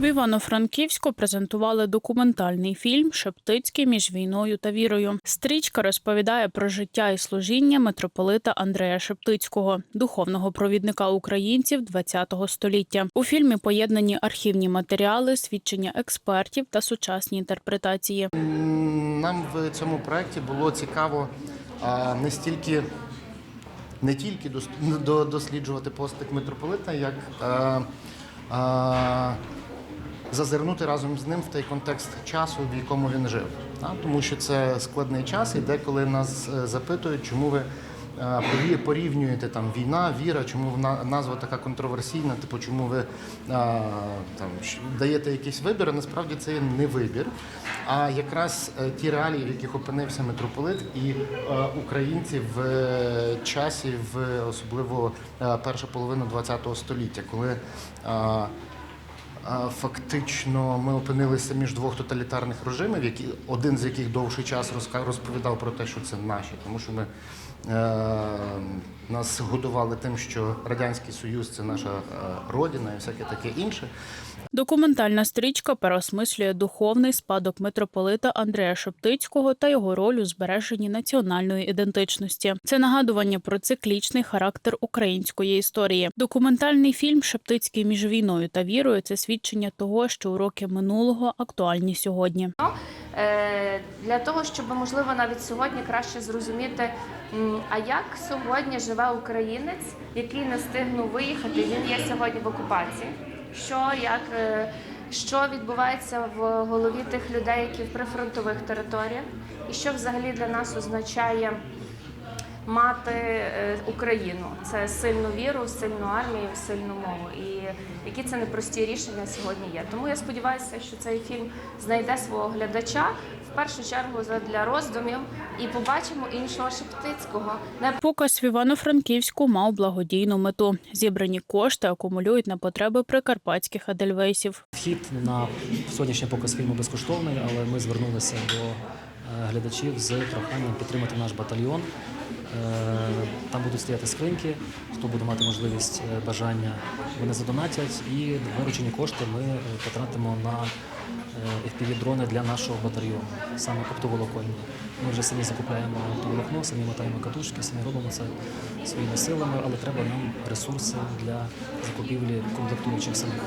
В Івано-Франківську презентували документальний фільм Шептицький між війною та вірою. Стрічка розповідає про життя і служіння митрополита Андрея Шептицького, духовного провідника українців ХХ століття. У фільмі поєднані архівні матеріали, свідчення експертів та сучасні інтерпретації. Нам в цьому проєкті було цікаво не стільки не тільки дос- до- досліджувати постать митрополита, як зазирнути разом з ним в той контекст часу, в якому він жив. Тому що це складний час, і деколи нас е, запитують, чому ви е, порівнюєте там війна, віра, чому назва така контроверсійна, типу, чому ви е, там даєте якийсь вибір, а насправді це є не вибір, а якраз ті реалії, в яких опинився митрополит і українці в часі, в особливо перша половина ХХ століття, коли Фактично, ми опинилися між двох тоталітарних режимів, які один з яких довший час розповідав про те, що це наші, тому що ми е, нас годували тим, що радянський союз це наша е, родина і всяке таке інше. Документальна стрічка переосмислює духовний спадок митрополита Андрея Шептицького та його роль у збереженні національної ідентичності. Це нагадування про циклічний характер української історії. Документальний фільм Шептицький між війною та вірою це свідчення того, що уроки минулого актуальні сьогодні. Е, для того, щоб можливо навіть сьогодні краще зрозуміти, а як сьогодні живе українець, який не встигнув виїхати, він є сьогодні в окупації. Що як е, що відбувається в голові тих людей, які в прифронтових територіях, і що взагалі для нас означає мати е, Україну. Це сильну віру, сильну армію, сильну мову. І які це непрості рішення сьогодні є. Тому я сподіваюся, що цей фільм знайде свого глядача в першу чергу для роздумів і побачимо іншого Шептицького. Не Показ в Івано-Франківську мав благодійну мету. Зібрані кошти акумулюють на потреби прикарпатських едельвейсів. Вхід на сьогоднішній показ фільму безкоштовний, але ми звернулися до е, глядачів з проханням підтримати наш батальйон. Е, Там будуть стояти скриньки. Хто буде мати можливість е, бажання, вони задонатять, і виручені кошти ми е, потратимо на FPV-дрони для нашого батальйону, саме оптоволоконні. Ми вже самі закупляємо оптоволокно, самі мотаємо катушки, самі робимо це своїми силами, але треба нам ресурси для закупівлі комплектуючих самих.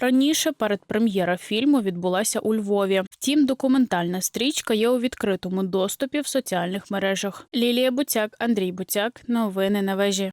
Раніше передпрем'єра фільму відбулася у Львові. Втім, документальна стрічка є у відкритому доступі в соціальних мережах. Лілія Буцяк, Андрій Буцяк. Новини на вежі.